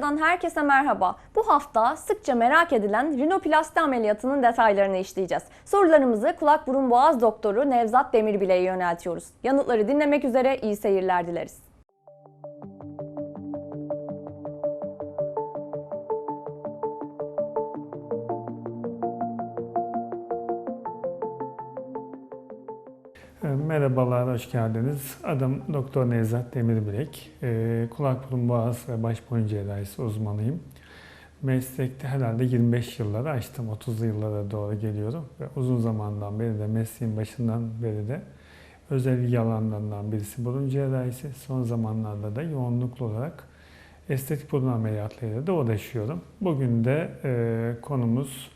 Dosyadan herkese merhaba. Bu hafta sıkça merak edilen rinoplasti ameliyatının detaylarını işleyeceğiz. Sorularımızı kulak burun boğaz doktoru Nevzat Demirbile'ye yöneltiyoruz. Yanıtları dinlemek üzere iyi seyirler dileriz. Merhabalar, hoş geldiniz. Adım Doktor Nevzat Demirbilek. E, Kulak, burun, boğaz ve baş boyun cerrahisi uzmanıyım. Meslekte herhalde 25 yılları aştım, 30 yıllara doğru geliyorum. Ve uzun zamandan beri de, mesleğin başından beri de özel ilgi alanlarından birisi burun cerrahisi. Son zamanlarda da yoğunluklu olarak estetik burun ameliyatlarıyla da uğraşıyorum. Bugün de e, konumuz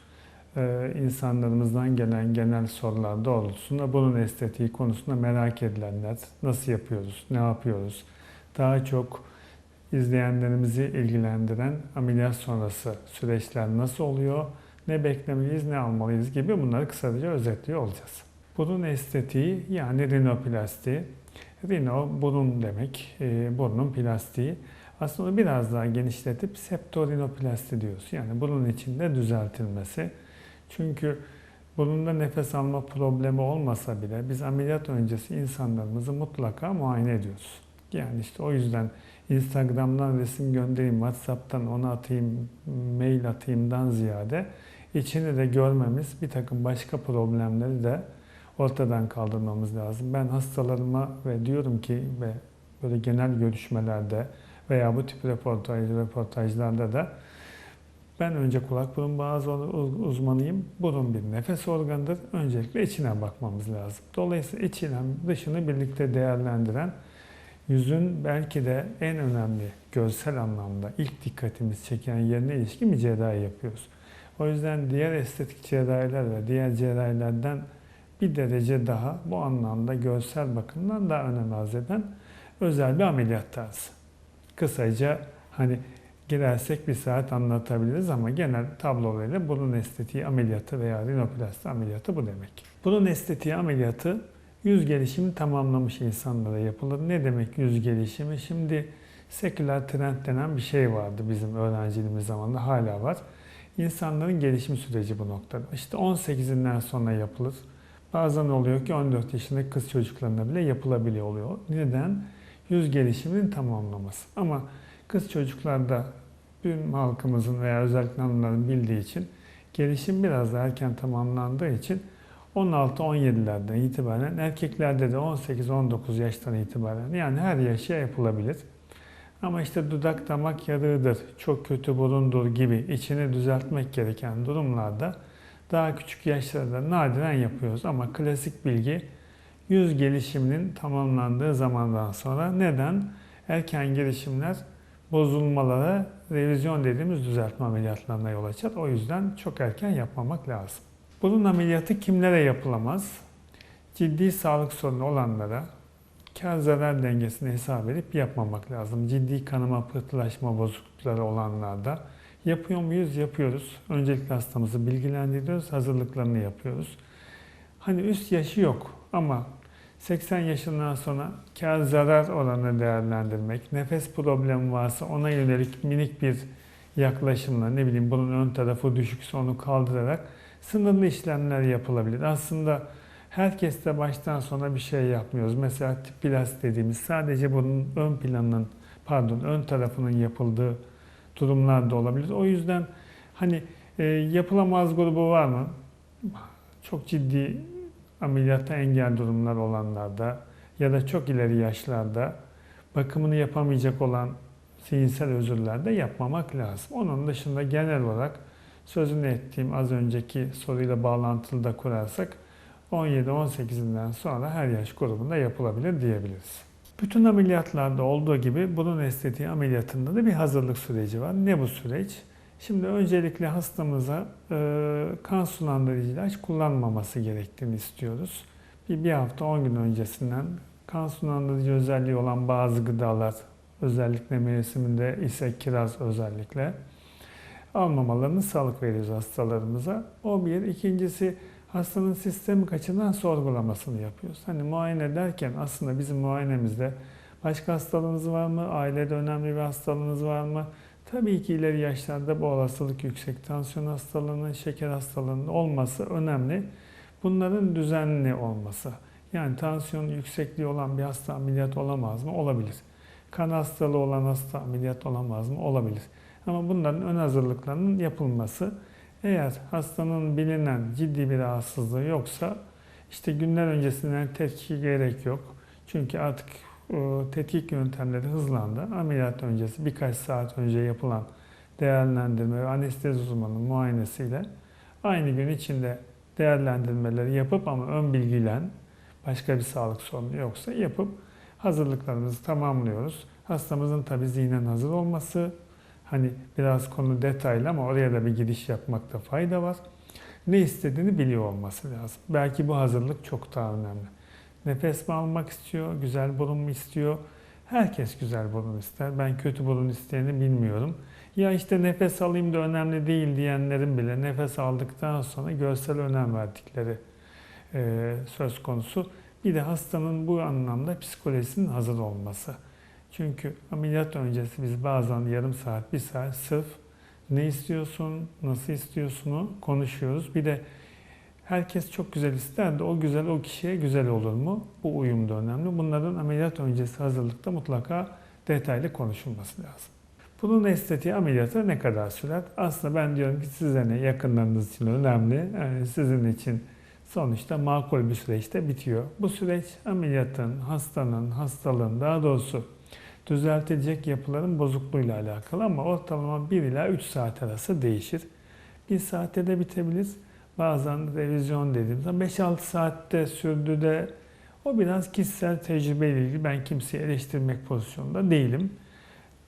e, insanlarımızdan gelen genel sorular doğrultusunda burun estetiği konusunda merak edilenler, nasıl yapıyoruz, ne yapıyoruz, daha çok izleyenlerimizi ilgilendiren ameliyat sonrası süreçler nasıl oluyor, ne beklemeliyiz, ne almalıyız gibi bunları kısaca özetliyor olacağız. Burun estetiği yani rinoplasti, rino burun demek, e, burnun plastiği. Aslında biraz daha genişletip septorinoplasti diyoruz. Yani burun içinde düzeltilmesi. Çünkü burunda nefes alma problemi olmasa bile biz ameliyat öncesi insanlarımızı mutlaka muayene ediyoruz. Yani işte o yüzden Instagram'dan resim göndereyim, WhatsApp'tan onu atayım, mail atayımdan ziyade içini de görmemiz bir takım başka problemleri de ortadan kaldırmamız lazım. Ben hastalarıma ve diyorum ki ve böyle genel görüşmelerde veya bu tip röportaj, röportajlarda da ben önce kulak burun boğaz uzmanıyım. Burun bir nefes organıdır. Öncelikle içine bakmamız lazım. Dolayısıyla içiyle dışını birlikte değerlendiren yüzün belki de en önemli görsel anlamda ilk dikkatimiz çeken yerine ilişkin bir cerrahi yapıyoruz. O yüzden diğer estetik cerrahiler ve diğer cerrahilerden bir derece daha bu anlamda görsel bakımdan daha önem arz eden özel bir ameliyat tarzı. Kısaca hani girersek bir saat anlatabiliriz ama genel tablolarıyla burun estetiği ameliyatı veya rinoplasti ameliyatı bu demek. Burun estetiği ameliyatı yüz gelişimi tamamlamış insanlara yapılır. Ne demek yüz gelişimi? Şimdi seküler trend denen bir şey vardı bizim öğrenciliğimiz zamanında hala var. İnsanların gelişim süreci bu noktada. İşte 18'inden sonra yapılır. Bazen oluyor ki 14 yaşındaki kız çocuklarına bile yapılabiliyor oluyor. Neden? Yüz gelişiminin tamamlaması. Ama kız çocuklarda tüm halkımızın veya özellikle hanımların bildiği için gelişim biraz daha erken tamamlandığı için 16-17'lerden itibaren erkeklerde de 18-19 yaştan itibaren yani her yaşa yapılabilir. Ama işte dudak damak yarığıdır, çok kötü burundur gibi içini düzeltmek gereken durumlarda daha küçük yaşlarda nadiren yapıyoruz. Ama klasik bilgi yüz gelişiminin tamamlandığı zamandan sonra neden? Erken gelişimler bozulmalara revizyon dediğimiz düzeltme ameliyatlarına yol açar. O yüzden çok erken yapmamak lazım. Bunun ameliyatı kimlere yapılamaz? Ciddi sağlık sorunu olanlara kar zarar dengesini hesap edip yapmamak lazım. Ciddi kanama pıhtılaşma bozuklukları olanlarda yapıyor muyuz? Yapıyoruz. Öncelikle hastamızı bilgilendiriyoruz, hazırlıklarını yapıyoruz. Hani üst yaşı yok ama 80 yaşından sonra kar zarar oranı değerlendirmek, nefes problemi varsa ona yönelik minik bir yaklaşımla ne bileyim bunun ön tarafı düşükse onu kaldırarak sınırlı işlemler yapılabilir. Aslında herkes de baştan sona bir şey yapmıyoruz. Mesela tip plas dediğimiz sadece bunun ön planının pardon ön tarafının yapıldığı durumlar da olabilir. O yüzden hani e, yapılamaz grubu var mı? Çok ciddi ameliyatta engel durumlar olanlarda ya da çok ileri yaşlarda bakımını yapamayacak olan zihinsel özürlerde yapmamak lazım. Onun dışında genel olarak sözünü ettiğim az önceki soruyla bağlantılı da kurarsak 17-18'inden sonra her yaş grubunda yapılabilir diyebiliriz. Bütün ameliyatlarda olduğu gibi burun estetiği ameliyatında da bir hazırlık süreci var. Ne bu süreç? Şimdi öncelikle hastamıza e, kan sulandırıcı ilaç kullanmaması gerektiğini istiyoruz. Bir, bir hafta 10 gün öncesinden kan sulandırıcı özelliği olan bazı gıdalar, özellikle mevsiminde ise kiraz özellikle almamalarını sağlık veriyoruz hastalarımıza. O bir. İkincisi hastanın sistemik açıdan sorgulamasını yapıyoruz. Hani muayene ederken aslında bizim muayenemizde başka hastalığınız var mı? Ailede önemli bir hastalığınız var mı? Tabii ki ileri yaşlarda bu olasılık yüksek. Tansiyon hastalığının, şeker hastalığının olması önemli. Bunların düzenli olması. Yani tansiyon yüksekliği olan bir hasta ameliyat olamaz mı? Olabilir. Kan hastalığı olan hasta ameliyat olamaz mı? Olabilir. Ama bunların ön hazırlıklarının yapılması eğer hastanın bilinen ciddi bir rahatsızlığı yoksa işte günler öncesinden tetkik gerek yok. Çünkü artık tetkik yöntemleri hızlandı. Ameliyat öncesi birkaç saat önce yapılan değerlendirme ve anestezi uzmanının muayenesiyle aynı gün içinde değerlendirmeleri yapıp ama ön bilgilen başka bir sağlık sorunu yoksa yapıp hazırlıklarımızı tamamlıyoruz. Hastamızın tabii zihnen hazır olması, hani biraz konu detaylı ama oraya da bir giriş yapmakta fayda var. Ne istediğini biliyor olması lazım. Belki bu hazırlık çok daha önemli. Nefes mi almak istiyor, güzel burun mu istiyor? Herkes güzel burun ister. Ben kötü burun isteyeni bilmiyorum. Ya işte nefes alayım da önemli değil diyenlerin bile nefes aldıktan sonra görsel önem verdikleri e, söz konusu. Bir de hastanın bu anlamda psikolojisinin hazır olması. Çünkü ameliyat öncesi biz bazen yarım saat, bir saat sırf ne istiyorsun, nasıl istiyorsunu konuşuyoruz. Bir de herkes çok güzel ister de o güzel o kişiye güzel olur mu? Bu uyum da önemli. Bunların ameliyat öncesi hazırlıkta mutlaka detaylı konuşulması lazım. Bunun estetiği ameliyatı ne kadar sürer? Aslında ben diyorum ki size ne yakınlarınız için önemli. Yani sizin için sonuçta makul bir süreçte bitiyor. Bu süreç ameliyatın, hastanın, hastalığın daha doğrusu düzeltilecek yapıların bozukluğuyla alakalı ama ortalama 1 ila 3 saat arası değişir. 1 saatte de bitebilir. Bazen revizyon dediğimizde 5-6 saatte sürdü de o biraz kişisel tecrübeyle ilgili. Ben kimseyi eleştirmek pozisyonunda değilim.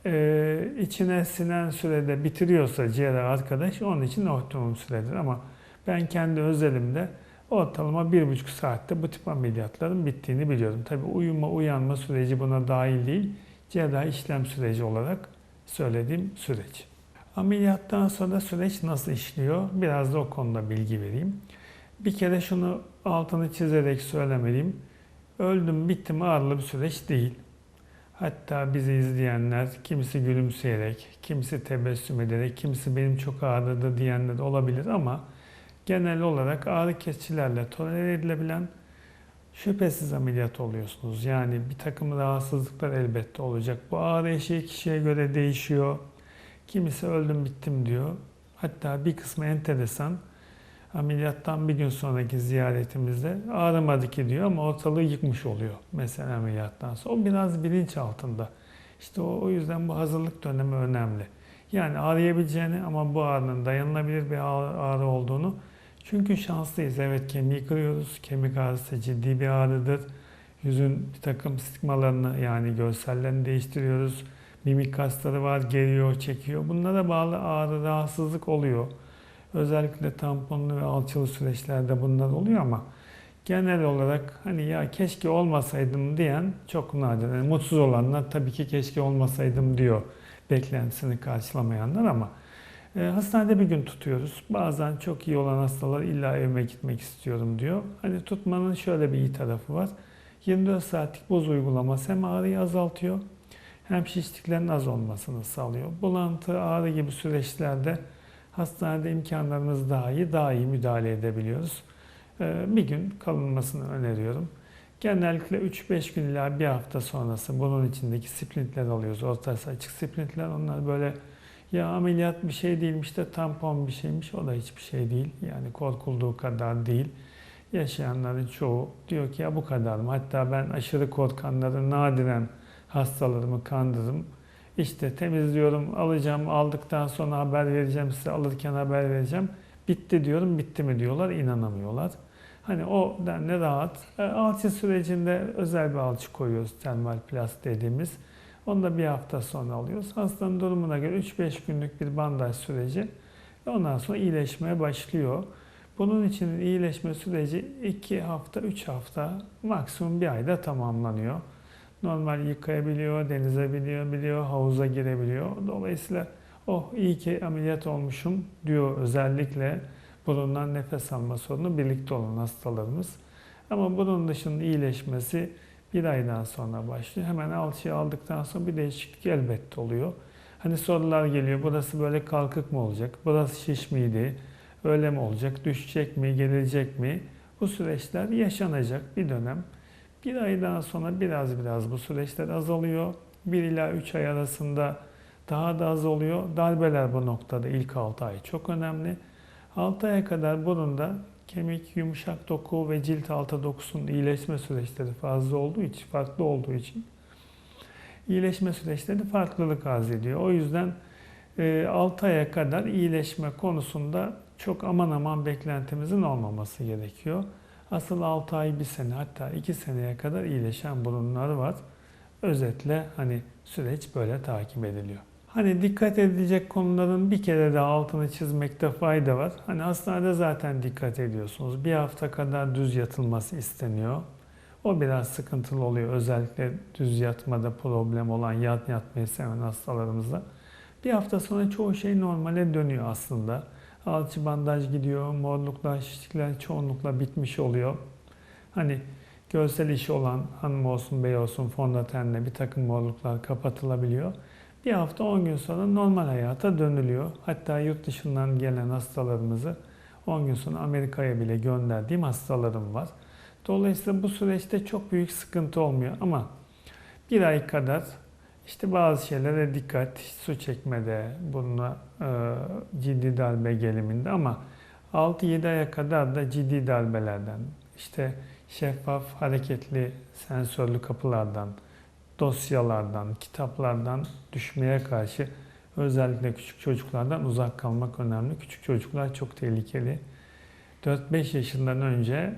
Ee, içine sinen sürede bitiriyorsa cerrah arkadaş onun için optimum süredir ama ben kendi özelimde ortalama bir buçuk saatte bu tip ameliyatların bittiğini biliyorum. Tabi uyuma uyanma süreci buna dahil değil. Cerrahi işlem süreci olarak söylediğim süreç. Ameliyattan sonra süreç nasıl işliyor? Biraz da o konuda bilgi vereyim. Bir kere şunu altını çizerek söylemeliyim. Öldüm bittim ağırlı bir süreç değil. Hatta bizi izleyenler kimisi gülümseyerek, kimisi tebessüm ederek, kimisi benim çok ağrıdı diyenler olabilir ama genel olarak ağrı kesicilerle tolere edilebilen şüphesiz ameliyat oluyorsunuz. Yani bir takım rahatsızlıklar elbette olacak. Bu ağrı eşiği kişiye göre değişiyor. Kimisi öldüm bittim diyor. Hatta bir kısmı enteresan. Ameliyattan bir gün sonraki ziyaretimizde ağrımadı ki diyor ama ortalığı yıkmış oluyor mesela ameliyattan sonra. O biraz bilinç altında. İşte o, o yüzden bu hazırlık dönemi önemli. Yani ağrıyabileceğini ama bu ağrının dayanılabilir bir ağrı, olduğunu çünkü şanslıyız. Evet kemiği kırıyoruz. Kemik ağrısı ciddi bir ağrıdır. Yüzün bir takım stigmalarını yani görsellerini değiştiriyoruz. Mimik kasları var, geriyor, çekiyor. Bunlara bağlı ağrı, rahatsızlık oluyor. Özellikle tamponlu ve alçılı süreçlerde bunlar oluyor ama genel olarak hani ya keşke olmasaydım diyen çok nadir. Yani mutsuz olanlar tabii ki keşke olmasaydım diyor beklentisini karşılamayanlar ama e, hastanede bir gün tutuyoruz. Bazen çok iyi olan hastalar illa evime gitmek istiyorum diyor. Hani tutmanın şöyle bir iyi tarafı var. 24 saatlik boz uygulaması hem ağrıyı azaltıyor hem şişliklerin az olmasını sağlıyor. Bulantı, ağrı gibi süreçlerde hastanede imkanlarımız daha iyi, daha iyi müdahale edebiliyoruz. Ee, bir gün kalınmasını öneriyorum. Genellikle 3-5 gün ila bir hafta sonrası bunun içindeki splintler alıyoruz. Ortası açık splintler. Onlar böyle ya ameliyat bir şey değilmiş de tampon bir şeymiş. O da hiçbir şey değil. Yani korkulduğu kadar değil. Yaşayanların çoğu diyor ki ya bu kadar mı? Hatta ben aşırı korkanları nadiren hastalarımı kandırdım. İşte temizliyorum, alacağım, aldıktan sonra haber vereceğim size, alırken haber vereceğim. Bitti diyorum, bitti mi diyorlar, inanamıyorlar. Hani o denli rahat. E, Alçı sürecinde özel bir alçı koyuyoruz, termal plast dediğimiz. Onu da bir hafta sonra alıyoruz. Hastanın durumuna göre 3-5 günlük bir bandaj süreci. Ondan sonra iyileşmeye başlıyor. Bunun için iyileşme süreci 2 hafta, 3 hafta, maksimum bir ayda tamamlanıyor normal yıkayabiliyor, denize biliyor, biliyor, havuza girebiliyor. Dolayısıyla oh iyi ki ameliyat olmuşum diyor özellikle bulunan nefes alma sorunu birlikte olan hastalarımız. Ama bunun dışında iyileşmesi bir aydan sonra başlıyor. Hemen alçıyı aldıktan sonra bir değişiklik elbette oluyor. Hani sorular geliyor. Burası böyle kalkık mı olacak? Burası şiş miydi? Öyle mi olacak? Düşecek mi? Gelecek mi? Bu süreçler yaşanacak bir dönem. Bir aydan sonra biraz biraz bu süreçler azalıyor. 1 ila 3 ay arasında daha da az oluyor. Darbeler bu noktada ilk 6 ay çok önemli. 6 aya kadar burunda kemik, yumuşak doku ve cilt altı dokusunun iyileşme süreçleri fazla olduğu için, farklı olduğu için iyileşme süreçleri farklılık arz ediyor. O yüzden 6 aya kadar iyileşme konusunda çok aman aman beklentimizin olmaması gerekiyor. Asıl 6 ay, 1 sene hatta 2 seneye kadar iyileşen burunlar var. Özetle hani süreç böyle takip ediliyor. Hani dikkat edilecek konuların bir kere daha altını çizmekte fayda var. Hani hastanede zaten dikkat ediyorsunuz. Bir hafta kadar düz yatılması isteniyor. O biraz sıkıntılı oluyor. Özellikle düz yatmada problem olan, yat yatmayı seven hastalarımızda. Bir hafta sonra çoğu şey normale dönüyor aslında. Alçı bandaj gidiyor, morluklar, şişlikler çoğunlukla bitmiş oluyor. Hani görsel işi olan hanım olsun, bey olsun fondötenle bir takım morluklar kapatılabiliyor. Bir hafta 10 gün sonra normal hayata dönülüyor. Hatta yurt dışından gelen hastalarımızı 10 gün sonra Amerika'ya bile gönderdiğim hastalarım var. Dolayısıyla bu süreçte çok büyük sıkıntı olmuyor ama bir ay kadar işte bazı şeylere dikkat, su çekmede, bununla e, ciddi darbe geliminde ama 6-7 aya kadar da ciddi darbelerden, işte şeffaf, hareketli, sensörlü kapılardan, dosyalardan, kitaplardan düşmeye karşı özellikle küçük çocuklardan uzak kalmak önemli. Küçük çocuklar çok tehlikeli. 4-5 yaşından önce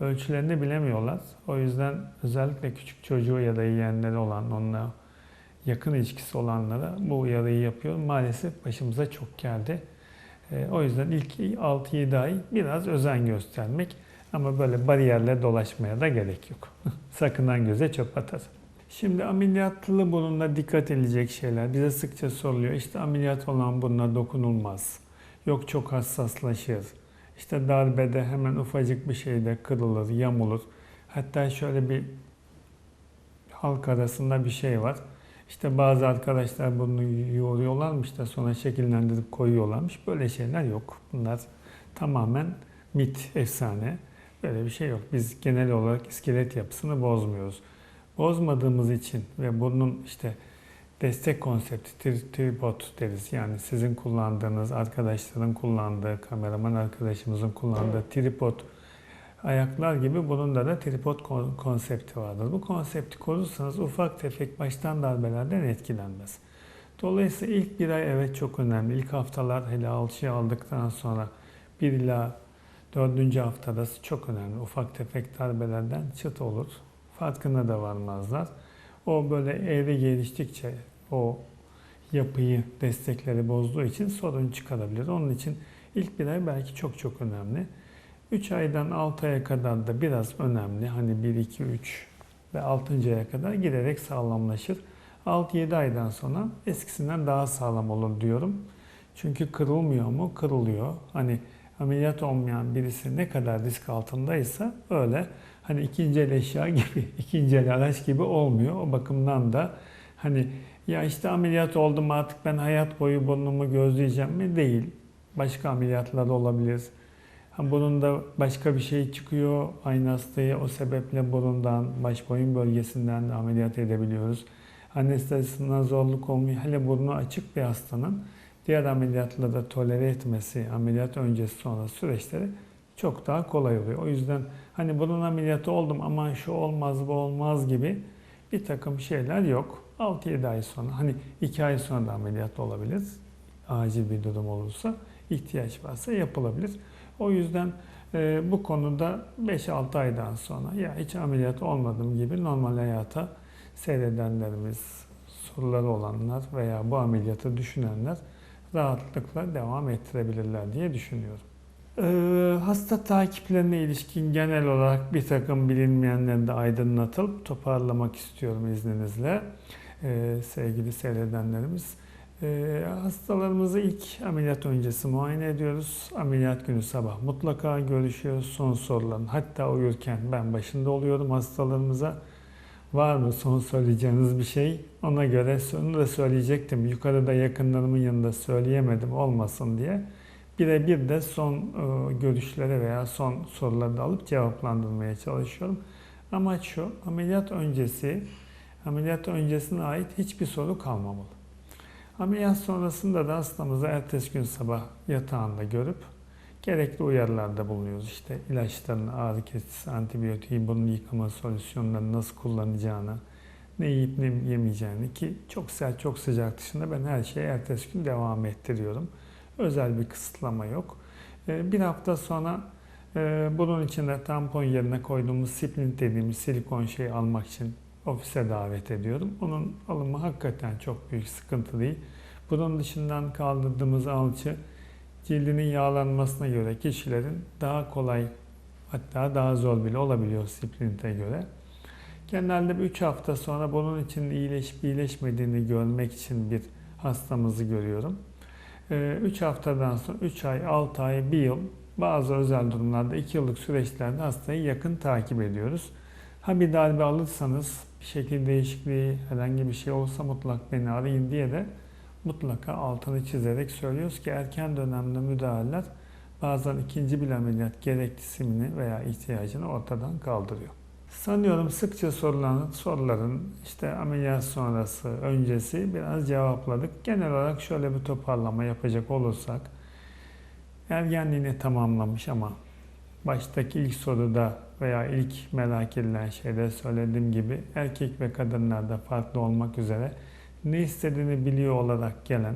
ölçülerini bilemiyorlar. O yüzden özellikle küçük çocuğu ya da yeğenleri olan, onunla yakın ilişkisi olanlara bu uyarıyı yapıyor. Maalesef başımıza çok geldi. E, o yüzden ilk 6-7 ay biraz özen göstermek ama böyle bariyerle dolaşmaya da gerek yok. Sakınan göze çöp atar. Şimdi ameliyatlı burunla dikkat edilecek şeyler bize sıkça soruluyor. İşte ameliyat olan buruna dokunulmaz. Yok çok hassaslaşır. İşte darbede hemen ufacık bir şeyde kırılır, yamulur. Hatta şöyle bir halk arasında bir şey var. İşte bazı arkadaşlar bunu yoğuruyorlarmış da sonra şekillendirip koyuyorlarmış. Böyle şeyler yok. Bunlar tamamen mit, efsane. Böyle bir şey yok. Biz genel olarak iskelet yapısını bozmuyoruz. Bozmadığımız için ve bunun işte destek konsepti tri- tripod deriz. Yani sizin kullandığınız, arkadaşların kullandığı, kameraman arkadaşımızın kullandığı tripod ayaklar gibi bunun da tripod kon- konsepti vardır. Bu konsepti korursanız ufak tefek baştan darbelerden etkilenmez. Dolayısıyla ilk bir ay evet çok önemli. İlk haftalar hele alçıyı aldıktan sonra bir ila dördüncü haftada çok önemli. Ufak tefek darbelerden çıt olur. Farkına da varmazlar. O böyle eğri geliştikçe o yapıyı, destekleri bozduğu için sorun çıkarabilir. Onun için ilk bir ay belki çok çok önemli. 3 aydan 6 aya kadar da biraz önemli. Hani 1, 2, 3 ve 6. aya kadar giderek sağlamlaşır. 6-7 aydan sonra eskisinden daha sağlam olur diyorum. Çünkü kırılmıyor mu? Kırılıyor. Hani ameliyat olmayan birisi ne kadar risk altındaysa öyle hani ikinci el eşya gibi, ikinci el araç gibi olmuyor. O bakımdan da hani ya işte ameliyat oldum artık ben hayat boyu burnumu gözleyeceğim mi? Değil. Başka ameliyatlar olabilir. Bunun da başka bir şey çıkıyor. Aynı hastayı o sebeple burundan, baş boyun bölgesinden de ameliyat edebiliyoruz. Anestezisinden zorluk olmuyor. Hele burnu açık bir hastanın diğer ameliyatları tolere etmesi, ameliyat öncesi sonra süreçleri çok daha kolay oluyor. O yüzden hani burun ameliyatı oldum aman şu olmaz bu olmaz gibi bir takım şeyler yok. 6-7 ay sonra hani 2 ay sonra da ameliyat olabilir. Acil bir durum olursa ihtiyaç varsa yapılabilir. O yüzden e, bu konuda 5-6 aydan sonra ya hiç ameliyat olmadım gibi normal hayata seyredenlerimiz, soruları olanlar veya bu ameliyatı düşünenler rahatlıkla devam ettirebilirler diye düşünüyorum. Ee, hasta takiplerine ilişkin genel olarak bir takım bilinmeyenleri de aydınlatıp toparlamak istiyorum izninizle ee, sevgili seyredenlerimiz. Ee, hastalarımızı ilk ameliyat öncesi muayene ediyoruz. Ameliyat günü sabah mutlaka görüşüyoruz. Son soruların hatta uyurken ben başında oluyorum hastalarımıza. Var mı son söyleyeceğiniz bir şey? Ona göre onu da söyleyecektim. Yukarıda yakınlarımın yanında söyleyemedim olmasın diye. Birebir de son e, görüşleri veya son soruları da alıp cevaplandırmaya çalışıyorum. Amaç şu, ameliyat öncesi, ameliyat öncesine ait hiçbir soru kalmamalı. Ameliyat sonrasında da hastamızı ertesi gün sabah yatağında görüp gerekli uyarılarda bulunuyoruz. İşte ilaçlarını, ağrı kesicisi, antibiyotiği, burun yıkama solüsyonlarını nasıl kullanacağını, ne yiyip ne yemeyeceğini ki çok sert, çok sıcak dışında ben her şeyi ertesi gün devam ettiriyorum. Özel bir kısıtlama yok. Ee, Bir hafta sonra e, bunun içinde tampon yerine koyduğumuz splint dediğimiz silikon şeyi almak için ofise davet ediyorum. Onun alımı hakikaten çok büyük sıkıntı değil. Bunun dışından kaldırdığımız alçı cildinin yağlanmasına göre kişilerin daha kolay hatta daha zor bile olabiliyor splinte göre. Genelde 3 hafta sonra bunun için iyileşip iyileşmediğini görmek için bir hastamızı görüyorum. 3 haftadan sonra 3 ay, 6 ay, 1 yıl bazı özel durumlarda 2 yıllık süreçlerde hastayı yakın takip ediyoruz. Ha bir darbe alırsanız şekil değişikliği herhangi bir şey olsa mutlak beni arayın diye de mutlaka altını çizerek söylüyoruz ki erken dönemde müdahaleler bazen ikinci bir ameliyat gereksinimini veya ihtiyacını ortadan kaldırıyor. Sanıyorum sıkça sorulan soruların işte ameliyat sonrası, öncesi biraz cevapladık. Genel olarak şöyle bir toparlama yapacak olursak, ergenliğini tamamlamış ama baştaki ilk soruda veya ilk merak edilen şeyde söylediğim gibi erkek ve kadınlarda farklı olmak üzere ne istediğini biliyor olarak gelen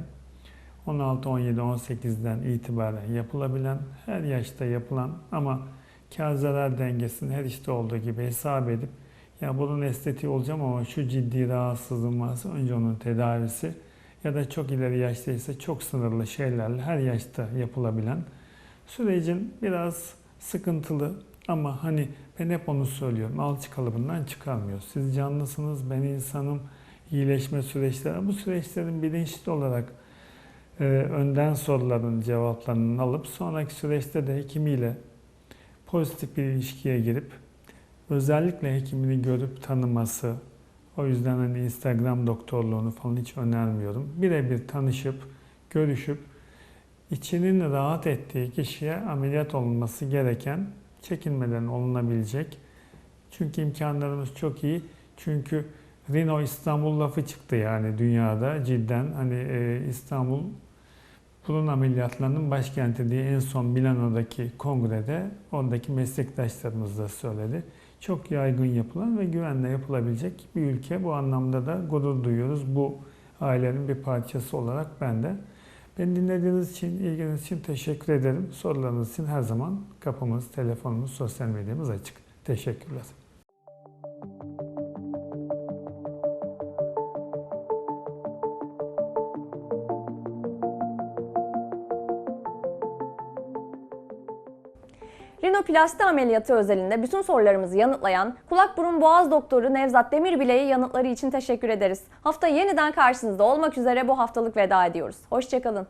16, 17, 18'den itibaren yapılabilen, her yaşta yapılan ama kar zarar dengesini her işte olduğu gibi hesap edip ya bunun estetiği olacağım ama şu ciddi rahatsızlığım varsa önce onun tedavisi ya da çok ileri yaştaysa çok sınırlı şeylerle her yaşta yapılabilen sürecin biraz sıkıntılı ama hani ben hep onu söylüyorum alçı kalıbından çıkarmıyor. Siz canlısınız, ben insanım, iyileşme süreçleri. Bu süreçlerin bilinçli olarak e, önden soruların cevaplarını alıp sonraki süreçte de hekimiyle pozitif bir ilişkiye girip özellikle hekimini görüp tanıması, o yüzden hani Instagram doktorluğunu falan hiç önermiyorum. Birebir tanışıp, görüşüp içinin rahat ettiği kişiye ameliyat olunması gereken çekinmeden olunabilecek. Çünkü imkanlarımız çok iyi. Çünkü Rino İstanbul lafı çıktı yani dünyada cidden hani e, İstanbul burun ameliyatlarının başkenti diye en son Milano'daki kongrede oradaki meslektaşlarımız da söyledi. Çok yaygın yapılan ve güvenle yapılabilecek bir ülke. Bu anlamda da gurur duyuyoruz. Bu ailenin bir parçası olarak ben de. Beni dinlediğiniz için, ilginiz için teşekkür ederim. Sorularınız için her zaman kapımız, telefonumuz, sosyal medyamız açık. Teşekkürler. Rinoplasti ameliyatı özelinde bütün sorularımızı yanıtlayan kulak burun boğaz doktoru Nevzat Demirbile'ye yanıtları için teşekkür ederiz. Hafta yeniden karşınızda olmak üzere bu haftalık veda ediyoruz. Hoşçakalın.